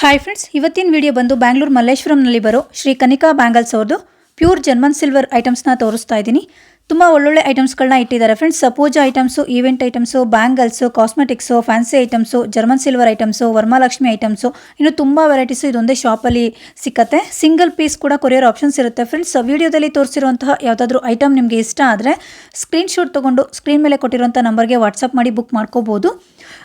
Hi friends ಇವತ್ತಿನ video ಬಂದು ಬ್ಯಾಂಗ್ಳೂರು ಮಲ್ಲೇಶ್ವರಂನಲ್ಲಿ ಬರೋ ಶ್ರೀ ಕನಿಕಾ ಬ್ಯಾಂಗಲ್ಸ್ ಅವ್ರದ್ದು ಪ್ಯೂರ್ ಜರ್ಮನ್ ಸಿಲ್ವರ್ ಐಟಮ್ಸ್ನ ತೋರಿಸ್ತಾ ಇದ್ದೀನಿ. ತುಂಬ ಒಳ್ಳೊಳ್ಳೆ ಐಟಮ್ಸ್ಗಳನ್ನ ಇಟ್ಟಿದ್ದಾರೆ friends puja items event items bangles cosmetics fancy items German silver items Varalakshmi items ಇನ್ನು ತುಂಬ ವೆರೈಟೀಸು ಇದೊಂದೇ ಶಾಪಲ್ಲಿ ಸಿಕ್ಕತ್ತೆ. ಸಿಂಗಲ್ ಪೀಸ್ ಕೂಡ ಕೊರಿಯರ್ ಆಪ್ಷನ್ಸ್ ಇರುತ್ತೆ ಫ್ರೆಂಡ್ಸ್ ವಿಡಿಯೋದಲ್ಲಿ ತೋರಿಸಿರುವಂತಹ ಯಾವುದಾದ್ರೂ ಐಟಮ್ ನಿಮಗೆ ಇಷ್ಟ ಆದರೆ ಸ್ಕ್ರೀನ್ಶಾಟ್ ತೊಗೊಂಡು ಸ್ಕ್ರೀನ್ ಮೇಲೆ ಕೊಟ್ಟಿರುವಂಥ ನಂಬರ್ಗೆ ವಾಟ್ಸಪ್ ಮಾಡಿ ಬುಕ್ ಮಾಡ್ಕೋಬೋದು.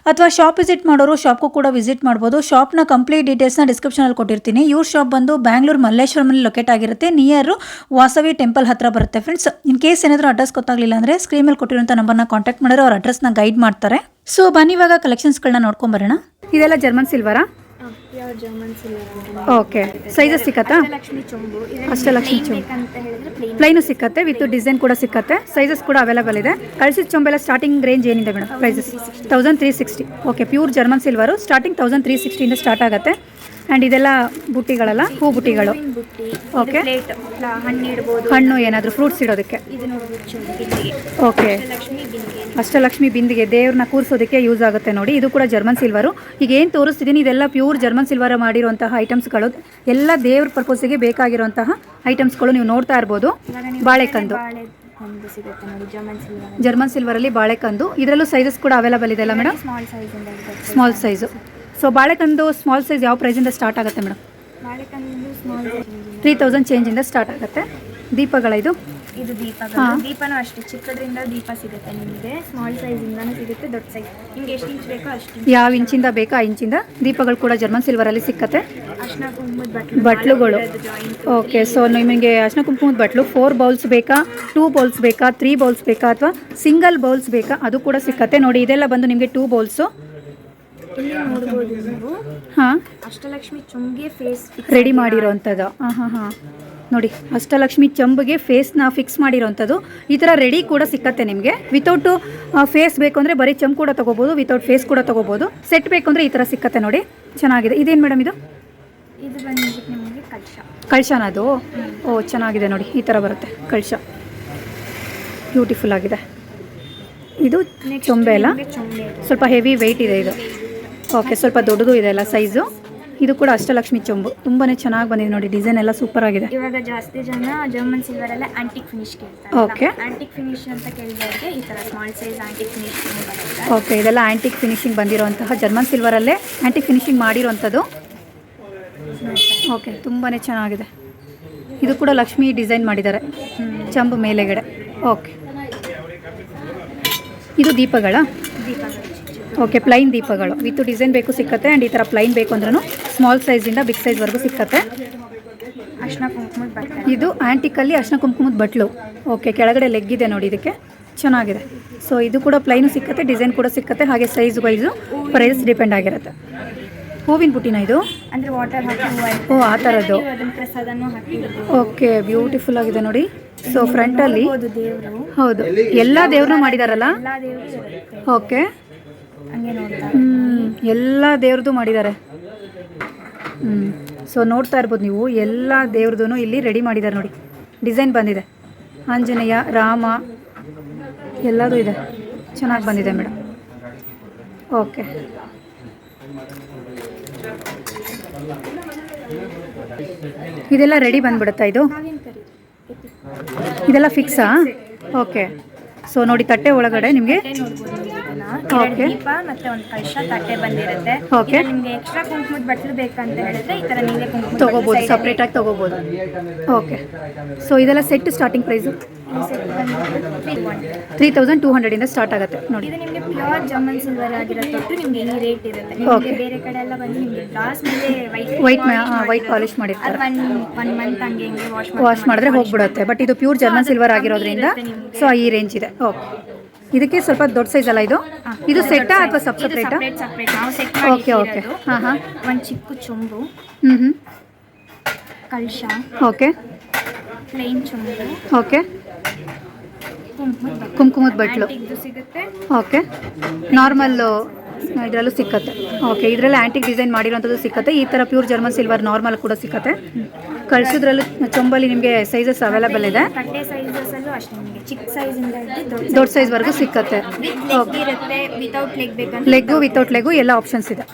ಅಥವಾ ಶಾಪ್ ವಿಸಿಟ್ ಮಾಡೋರು ಶಾಪ್ಗೂ ಕೂಡ ವಿಸಿಟ್ ಮಾಡ್ಬೋದು. ಶಾಪ್ನ ಕಂಪ್ಲೀಟ್ ಡೀಟೇಲ್ಸ್ನ ಡಿಸ್ಕ್ರಿಪ್ಷನಲ್ಲಿ ಕೊಟ್ಟಿರ್ತೀನಿ. ಇವ್ರ ಶಾಪ್ ಬಂದು ಬ್ಯಾಂಗ್ಳೂರು ಮಲ್ಲೇಶ್ವರಮಲ್ಲಿ ಲೊಕೇಟ್ ಆಗಿರುತ್ತೆ. ನಿಯರು ವಾಸವಿ ಟೆಂಪಲ್ ಹತ್ರ ಬರುತ್ತೆ ಫ್ರೆಂಡ್ಸ್ ಇನ್ ಕೇಸ್ ಏನಾದರೂ ಅಡ್ರೆಸ್ ಗೊತ್ತಾಗಲಿಲ್ಲ ಅಂದರೆ ಸ್ಕ್ರೀನ್ ಮೇಲೆ ಕೊಟ್ಟಿರುವಂಥ ನಂಬರ್ನ ಕಾಂಟ್ಯಾಕ್ಟ್ ಮಾಡಿದ್ರೆ ಅವ್ರ ಅಡ್ರೆಸ್ನ ಗೈಡ್ ಮಾಡ್ತಾರೆ. ಸೊ ಬನ್ನಿ ಇವಾಗ ಕಲೆಕ್ಷನ್ಸ್ಗಳನ್ನ ನೋಡ್ಕೊಂಬರೋಣ ಇದೆಲ್ಲ ಜರ್ಮನ್ ಸಿಲ್ವರ್ ಓಕೆ ಸೈಜಸ್ ಸಿಕ್ಕತ್ತಾ? ಲಕ್ಷ್ಮಿ ಚೊಂಬು ಅಷ್ಟಲಕ್ಷ್ಮಿ ಚೊಂಬು. ಪ್ಲೈನು ಸಿಕ್ಕತ್ತೆ ವಿತ್ ಡಿಸೈನ್ ಕೂಡ ಸಿಕ್ಕತ್ತೆ. ಸೈಜಸ್ ಕೂಡ ಅವೈಲೇಬಲ್ ಇದೆ. ಕಳಿಸಿದ ಚೊಂಬೆಲ್ಲ ಸ್ಟಾರ್ಟಿಂಗ್ ರೇಂಜ್ ಏನಿದೆ madam prices thousand three sixty okay pure German silver starting thousand three ಸಿಕ್ಸ್ಟಿಯಿಂದ start ಆಗುತ್ತೆ. ಆ್ಯಂಡ್ ಇದೆಲ್ಲ ಬುಟ್ಟಿಗಳಲ್ಲ? ಹೂ ಬುಟ್ಟಿಗಳು ಓಕೆ ಹಣ್ಣು ಇಡ್ಬೋದು. ಹಣ್ಣು ಏನಾದರೂ ಫ್ರೂಟ್ಸ್ ಇಡೋದಕ್ಕೆ? ಓಕೆ ಅಷ್ಟಲಕ್ಷ್ಮಿ ಬಿಂದಿಗೆ. ದೇವ್ರನ್ನ ಕೂರಿಸೋದಕ್ಕೆ ಯೂಸ್ ಆಗುತ್ತೆ ನೋಡಿ. ಇದು ಕೂಡ ಜರ್ಮನ್ ಸಿಲ್ವರು ಈಗ ಏನು ತೋರಿಸ್ತಿದ್ದೀನಿ ಇದೆಲ್ಲ ಪ್ಯೂರ್ ಜರ್ಮನ್ ಸಿಲ್ವರ್ ಮಾಡಿರುವಂತಹ ಐಟಮ್ಸ್ಗಳು ಎಲ್ಲ ದೇವ್ರ ಪರ್ಪೋಸಿಗೆ ಬೇಕಾಗಿರುವಂತಹ ಐಟಮ್ಸ್ಗಳು ನೀವು ನೋಡ್ತಾ ಇರ್ಬೋದು. ಬಾಳೆಕಂದು. ಜರ್ಮನ್ ಸಿಲ್ವರಲ್ಲಿ ಬಾಳೆಕಂದು. ಇದರಲ್ಲೂ ಸೈಜಸ್ ಕೂಡ ಅವೈಲಬಲ್ ಇದೆ ಅಲ್ಲ ಮೇಡಮ್ ಸ್ಮಾಲ್ ಸೈಜ್ ಸೊ ಬಾಳೆಕಂದು ಸ್ಮಾಲ್ ಸೈಜ್ ಯಾವ ಪ್ರೈಸಿಂದ ಸ್ಟಾರ್ಟ್ ಆಗುತ್ತೆ ಮೇಡಮ್ ಬಾಳೆಕಂದು ಸ್ಮಾಲ್ ತ್ರೀ ತೌಸಂಡ್ ಚೇಂಜಿಂದ ಸ್ಟಾರ್ಟ್ ಆಗುತ್ತೆ. ದೀಪಗಳ ಇದು? ಇದು ಹಾ. ದೀಪನೂ ಅಷ್ಟೇ. ಚಿಕ್ಕದ್ರಿಂದ ದೀಪ ಸಿಗುತ್ತೆ ನಿಮಗೆ. ಸ್ಮಾಲ್ ಸೈಜ್ ಇಂದಾನು ಸಿಗುತ್ತೆ ದೊಡ್ಡ ಸೈಜ್ ನಿಮ್ಗೆ ಎಷ್ಟು ಇಂಚ್ ಬೇಕೋ ಅಷ್ಟು ಯಾವ ಇಂಚಿಂದ ಬೇಕಾ ಆ ಇಂಚಿಂದ ದೀಪಗಳು ಕೂಡ ಜರ್ಮನ್ ಸಿಲ್ವರಲ್ಲಿ ಸಿಕ್ಕತ್ತೆ. ಅರ್ಶಿನ ಕುಂಕುಮದ ಬಟ್ಲು ಬಟ್ಲುಗಳು. ಓಕೆ ಸೊ ನಿಮಗೆ ಅರ್ಶಿನ ಕುಂಕುಮದ ಬಟ್ಲು ಫೋರ್ ಬೌಲ್ಸ್ ಬೇಕಾ ಟೂ ಬೌಲ್ಸ್ ಬೇಕಾ ತ್ರೀ ಬೌಲ್ಸ್ ಬೇಕಾ ಅಥವಾ ಸಿಂಗಲ್ ಬೌಲ್ಸ್ ಬೇಕಾ ಅದು ಕೂಡ ಸಿಕ್ಕತ್ತೆ. ನೋಡಿ ಇದೆಲ್ಲ ಬಂದು ನಿಮಗೆ ಟೂ ಬೌಲ್ಸು ಇಲ್ಲಿ ನೋಡ್ಬೋದು ನೀವು ಹಾಂ? ಅಷ್ಟಲಕ್ಷ್ಮಿ ಚುಮ್ಗೆ ಫೇಸ್ ರೆಡಿ ಮಾಡಿರೋವಂಥದ್ದು ಹಾಂ ಹಾಂ ಹಾಂ. ನೋಡಿ ಅಷ್ಟಲಕ್ಷ್ಮಿ ಚಂಬಿಗೆ ಫೇಸ್ನ ಫಿಕ್ಸ್ ಮಾಡಿರೋವಂಥದ್ದು ಈ ಥರ ರೆಡಿ ಕೂಡ ಸಿಕ್ಕತ್ತೆ ನಿಮಗೆ. ವಿತೌಟು ಫೇಸ್ ಬೇಕು ಅಂದರೆ ಬರೀ ಚಂಪ್ ಕೂಡ ತೊಗೋಬೋದು ವಿತೌಟ್ ಫೇಸ್ ಕೂಡ ತೊಗೋಬೋದು. ಸೆಟ್ ಬೇಕು ಅಂದರೆ ಈ ಥರ ಸಿಕ್ಕತ್ತೆ ನೋಡಿ. ಚೆನ್ನಾಗಿದೆ. ಇದೇನು ಮೇಡಮ್ ಇದು? ಇದು ಬಂದ್ಬಿಟ್ಟು ನಿಮಗೆ ಅದು ಓ ಚೆನ್ನಾಗಿದೆ ನೋಡಿ. ಈ ಥರ ಬರುತ್ತೆ. ಕಳ್ಶ. ಬ್ಯೂಟಿಫುಲ್ ಆಗಿದೆ. ಇದು ಚೊಂಬೆ ಅಲ್ಲ? ಚೊಂಬೆ. ಸ್ವಲ್ಪ ಹೆವಿ ವೆಯ್ಟ್ ಇದೆ ಇದು. ಓಕೆ ಸ್ವಲ್ಪ ದೊಡ್ಡದು ಇದೆ ಅಲ್ಲ ಸೈಜು ಇದು ಕೂಡ ಅಷ್ಟಲಕ್ಷ್ಮಿ ಚೊಂಬು. ತುಂಬಾ ಚೆನ್ನಾಗಿ ಬಂದಿದೆ ನೋಡಿ ಡಿಸೈನ್ ಎಲ್ಲ ಸೂಪರ್ ಆಗಿದೆ. ಇವಾಗ ಜಾಸ್ತಿ ಜನ ಜರ್ಮನ್ ಸಿಲ್ವರ್ ಎಲ್ಲ ಆಂಟಿಕ್ ಫಿನಿಶ್ ಕೇಳ್ತಾರೆ Okay. ಆಂಟಿಕ್ ಫಿನಿಶ್ ಅಂತ ಕೇಳಿದವ್ರಿಗೆ ಈ ತರ ಸ್ಮಾಲ್ ಸೈಜ್ ಆಂಟಿಕ್ ಓಕೆ ಇದೆಲ್ಲ ಆಂಟಿಕ್ ಫಿನಿಶಿಂಗ್ ಬಂದಿರುವಂತಹ ಜರ್ಮನ್ ಸಿಲ್ವರ್ ಅಲ್ಲೇ ಆಂಟಿಕ್ ಫಿನಿಶಿಂಗ್ ಮಾಡಿರುವಂಥದ್ದು. ಓಕೆ ತುಂಬಾ ಚೆನ್ನಾಗಿದೆ. ಇದು ಕೂಡ ಲಕ್ಷ್ಮಿ ಡಿಸೈನ್ ಮಾಡಿದ್ದಾರೆ. ಚಂಬು ಮೇಲೆಗಡೆ. ಓಕೆ ಇದು ದೀಪಗಳ? ದೀಪಗಳು. ಓಕೆ ಪ್ಲೈನ್ ದೀಪಗಳು. ವಿತ್ ಡಿಸೈನ್ ಬೇಕು ಸಿಕ್ಕತ್ತೆ ಆ್ಯಂಡ್ ಈ ಥರ ಪ್ಲೈನ್ ಬೇಕು ಅಂದ್ರೂ ಸ್ಮಾಲ್ ಸೈಜಿಂದ ಬಿಗ್ ಸೈಜ್ವರೆಗೂ ಸಿಕ್ಕತ್ತೆ ಅರ್ಶಿನ ಕುಂಕುಮದ ಬಟ್ಟೆ ಇದು ಆ್ಯಂಟಿಕಲ್ಲಿ ಅರ್ಶಿನ ಕುಂಕುಮದ ಬಟ್ಲು. ಓಕೆ ಕೆಳಗಡೆ ಲೆಗ್ ಇದೆ ನೋಡಿ ಇದಕ್ಕೆ. ಚೆನ್ನಾಗಿದೆ. ಸೊ ಇದು ಕೂಡ ಪ್ಲೈನು ಸಿಕ್ಕತ್ತೆ ಡಿಸೈನ್ ಕೂಡ ಸಿಕ್ಕತ್ತೆ ಹಾಗೆ ಸೈಜ್ ವೈಸು ಪ್ರೈಸ್ ಡಿಪೆಂಡ್ ಆಗಿರುತ್ತೆ. ಹೂವಿನ ಬುಟ್ಟಿನ ಇದು? ಅಂದ್ರೆ ವಾಟರ್ ಹಾಕಿ ಓ ಆ ಥರದ್ದು ಓಕೆ ಬ್ಯೂಟಿಫುಲ್ ಆಗಿದೆ ನೋಡಿ. ಸೊ ಫ್ರಂಟಲ್ಲಿ ಹೌದು ಎಲ್ಲ ದೇವ್ರನ್ನೂ ಮಾಡಿದಾರಲ್ಲ? ಓಕೆ ಹ್ಮ್, ಎಲ್ಲ ದೇವ್ರದ್ದು ಮಾಡಿದ್ದಾರೆ. ಹ್ಮ್ ಸೊ ನೋಡ್ತಾ ಇರ್ಬೋದು ನೀವು, ಎಲ್ಲ ದೇವ್ರದ್ದು ಇಲ್ಲಿ ರೆಡಿ ಮಾಡಿದ್ದಾರೆ ನೋಡಿ. ಡಿಸೈನ್ ಬಂದಿದೆ. ಆಂಜನೇಯ, ರಾಮ, ಎಲ್ಲದೂ ಇದೆ. ಚೆನ್ನಾಗಿ ಬಂದಿದೆ ಮೇಡಮ್ ಓಕೆ ಇದೆಲ್ಲ ರೆಡಿ ಬಂದ್ಬಿಡುತ್ತಾ ಇದು? ಇದೆಲ್ಲ ಫಿಕ್ಸಾ ಓಕೆ ಸೊ ನೋಡಿ, ತಟ್ಟೆ ಒಳಗಡೆ ನಿಮಗೆ ಎರಡು ದೀಪ ಮತ್ತೆ ಒಂದು ಕಳಶ ತಟ್ಟೆ ಬಂದಿರುತ್ತೆ. Okay. ನಿಮ್ಗೆ ಎಕ್ಸ್ಟ್ರಾ ಕುಂಕುಮದ ಬಟ್ಲು ಬೇಕಂತ ಹೇಳಿದ್ರೆ ಈ ತರ ನೀವೇ ತಗೋಬಹುದು ತೊಗೋಬೋದು ಸಪ್ರೇಟಾಗಿ ತೊಗೋಬೋದು. ಓಕೆ ಸೊ ಇದೆಲ್ಲ set starting price three thousand two ಹಂಡ್ರೆಡಿಂದ start ಆಗುತ್ತೆ ನೋಡಿ. ಇದು ನಿಮಗೆ ಪ್ಯೂರ್ ಜರ್ಮನ್ ಸಿಲ್ವರ್ ಆಗಿರೋ ತೊಟ್ಟು ನಿಮ್ಗೆ ಈ ರೇಟ್ ಇರುತ್ತೆ. Okay. ನಿಮಗೆ ಬೇರೆ ಕಡೆ ಎಲ್ಲ ಬಂದು ನಿಮ್ಗೆ ಗ್ಲಾಸ್ ಮೇಲೆ ವೈಟ್ ವೈಟ್ ವೈಟ್ ಪಾಲಿಶ್ ಮಾಡಿರ್ತಾರೆ. ಅದು ಒನ್ ಒನ್ ಮಂತ್ ಹಂಗೆ ಹಿಂಗೆ ವಾಶ್ ವಾಶ್ ಮಾಡಿದ್ರೆ ಹೋಗ್ಬಿಡುತ್ತೆ. ಬಟ್ ಇದು ಪ್ಯೂರ್ ಜರ್ಮನ್ ಸಿಲ್ವರ್ ಆಗಿರೋದ್ರಿಂದ ಸೊ ಈ ರೇಂಜ್ ಇದೆ. ಓಕೆ ಇದಕ್ಕೆ ಸ್ವಲ್ಪ ದೊಡ್ಡ ಸೈಜ್ ಅಲ್ಲ ಇದು? ಇದು ಸೆಟ್ಟಾ ಅಥವಾ ಸಬ್ ಸಪ್ರೇಟಾ ಸಪ್ರೇಟ್ ನಾವು ಸೆಟ್ ಓಕೆ ಓಕೆ ಹಾಂ ಹಾಂ. ಒಂದು ಚಿಕ್ಕ ಚೊಂಬು. ಹ್ಞೂ ಹ್ಞೂ ಕಳಶ ಓಕೆ ಪ್ಲೇನ್ ಚೊಂಬು. ಓಕೆ ಕುಂಕುಮದ ಬಟ್ಲು. ಸಿಗುತ್ತೆ. ಓಕೆ ನಾರ್ಮಲ್ಲು ಇದರಲ್ಲೂ ಸಿಕ್ಕತ್ತೆ. ಓಕೆ ಇದರಲ್ಲಿ ಆ್ಯಂಟಿಕ್ ಡಿಸೈನ್ ಮಾಡಿರೋಂಥದ್ದು ಸಿಕ್ಕತ್ತೆ. ಈ ಥರ ಪ್ಯೂರ್ ಜರ್ಮನ್ ಸಿಲ್ವರ್ ನಾರ್ಮಲ್ ಕೂಡ ಸಿಕ್ಕತ್ತೆ. ಕಳ್ಸೋದ್ರಲ್ಲೂ ಚೊಂಬಲ್ಲಿ ನಿಮಗೆ ಸೈಜಸ್ ಅವೈಲೇಬಲ್ ಇದೆ. ಅಷ್ಟೇ ನಿಮಗೆ ಚಿಕ್ಕ ಸೈಜ್ ಇಂದ ಹಿಡಿದು ದೊಡ್ಡ ಸೈಜ್ವರೆಗೂ ಸಿಕ್ಕತ್ತೆ. ವಿತ್ ಲೆಗ್ ಇರುತ್ತೆ ವಿತೌಟ್ ಲೆಗ್ ಬೇಕಂದ್ರೆ ಲೆಗ್ಗು ವಿತೌಟ್ ಲೆಗ್ಗು ಎಲ್ಲ ಆಪ್ಷನ್ಸ್ ಇದೆ.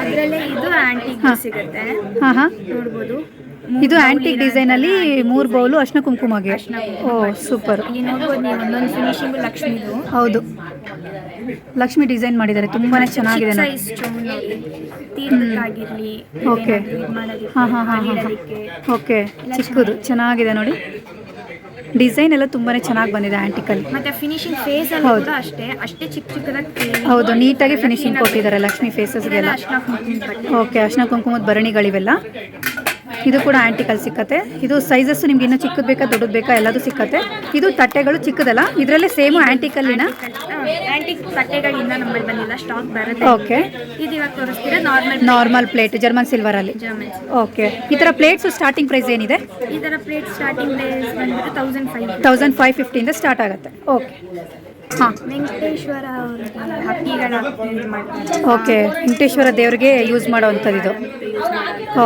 ಅದರಲ್ಲೇ ಇದು ಆಂಟಿಕ್. ಸಿಗುತ್ತೆ. ಹಾಂ ಹಾಂ. ನೋಡ್ಬೋದು. ಇದು ಆಂಟಿಕ್ ಡಿಸೈನ್ ಅಲ್ಲಿ ಮೂರು ಬೌಲು ಅರ್ಶನ ಕುಂಕುಮಗೆ ಓ ಸೂಪರ್ ಫಿನಿಶಿಂಗು ಲಕ್ಷ್ಮಿದು. ಹೌದು. ಲಕ್ಷ್ಮಿ ಡಿಸೈನ್ ಮಾಡಿದ್ದಾರೆ. ತುಂಬಾನೇ ಚೆನ್ನಾಗಿದೆ ಮಾಡೋದಕ್ಕೆ ಹಾಂ ಹಾಂ ಹಾಂ ಹಾಂ ಓಕೆ ಚಿಕ್ಕದು ಚೆನ್ನಾಗಿದೆ ನೋಡಿ. ಡಿಸೈನ್ ಎಲ್ಲ ತುಂಬಾನೇ ಚೆನ್ನಾಗಿ ಬಂದಿದೆ ಆಂಟಿಕಲ್. ಮತ್ತೆ ಫಿನಿಶಿಂಗ್ ಫೇಸ್ ಅಲ್ಲಿ. ಕೂಡ ಅಷ್ಟೇ ಅಷ್ಟೇ ಚಿಕ್ಕ ಚಿಕ್ಕದಾಗಿ ಹೌದು ನೀಟಾಗಿ ಫಿನಿಶಿಂಗ್ ಕೊಟ್ಟಿದ್ದಾರೆ ಲಕ್ಷ್ಮಿ ಫೇಸಸ್ಗೆಲ್ಲ ಓಕೆ ಅರ್ಶನ ಕುಂಕುಮದ ಭರಣಿಗಳಿವೆಲ್ಲ ಇದು ಕೂಡ ಆಂಟಿಕಲ್ ಸಿಕ್ಕತ್ತೆ. ಇದು ಸೈಜಸ್ ನಿಮ್ಗೆ ಇನ್ನೂ ಚಿಕ್ಕದು ಬೇಕಾ ದೊಡ್ಡದು ಬೇಕಾ ಎಲ್ಲದೂ ಸಿಕ್ಕತ್ತೆ. ಇದು ತಟ್ಟೆಗಳು ಚಿಕ್ಕದಲ್ಲ ಇದರಲ್ಲೇ ಸೇಮ್ ಆ್ಯಂಟಿಕಲ್ಲಿನ ಆಂಟಿಕ್ ಬಟ್ಟೆಗಳಿಂದ ನಮ್ಮಲ್ಲಿ ಬಂದಿಲ್ಲ ಸ್ಟಾಕ್ ಬರುತ್ತೆ. ಓಕೆ ಇದು ಇವಾಗ ತೋರಿಸ್ತೀರಾ? Normal normal plate German silver ಅಲ್ಲಿ. ಓಕೆ ಈ ತರ ಪ್ಲೇಟ್ಸ್ ಸ್ಟಾರ್ಟಿಂಗ್ ಪ್ರೈಸ್ ಏನಿದೆ? ಈ ಥರ ಪ್ಲೇಟ್ ಸ್ಟಾರ್ಟಿಂಗ್ ಪ್ರೈಸ್ ಬಂದ್ಬಿಟ್ಟು ತೌಸಂಡ್ ಫೈವ್ ತೌಸಂಡ್ ಫೈವ್ ಫಿಫ್ಟಿಯಿಂದ ಸ್ಟಾರ್ಟ್ ಆಗುತ್ತೆ. ಓಕೆ ಹಾಂ. ವೆಂಕಟೇಶ್ವರ ಅವ್ರಿಗೆ ಹಕ್ಕಿಗಳ ಇದು ಮಾಡ್ತಾರೆ. ಓಕೆ. ವೆಂಕಟೇಶ್ವರ ದೇವ್ರಿಗೆ ಯೂಸ್ ಮಾಡೋವಂಥದ್ದು ಇದು.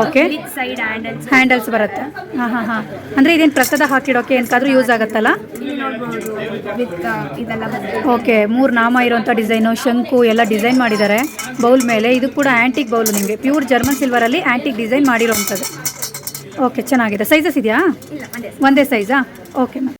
Okay. With side handles handles ಬರುತ್ತೆ. ಹಾಂ ಹಾಂ ಹಾಂ. ಅಂದರೆ ಇದೇನು ಪ್ರಸಾದ ಹಾಕಿಡೋಕೆ ಎಂತಾದ್ರೂ ಯೂಸ್ ಆಗುತ್ತಲ್ಲ? ಇಲ್ಲಿ ನೋಡ್ಬೋದು. ವಿತ್ ಇದೆಲ್ಲ ಬರುತ್ತೆ. ಓಕೆ. ಮೂರು ನಾಮ ಇರುವಂಥ ಡಿಸೈನು ಶಂಕು ಎಲ್ಲ ಡಿಸೈನ್ ಮಾಡಿದ್ದಾರೆ. ಬೌಲ್ ಮೇಲೆ ಇದು ಕೂಡ ಆ್ಯಂಟಿಕ್ ಬೌಲ್ ನಿಮಗೆ. ಪ್ಯೂರ್ ಜರ್ಮನ್ ಸಿಲ್ವರಲ್ಲಿ ಆ್ಯಂಟಿಕ್ ಡಿಸೈನ್ ಮಾಡಿರೋವಂಥದ್ದು. ಓಕೆ ಚೆನ್ನಾಗಿದೆ. ಸೈಜಸ್ ಇದೆಯಾ? ಇಲ್ಲ ಒಂದೇ ಒಂದೇ ಸೈಜಾ ಓಕೆ ಮ್ಯಾಮ್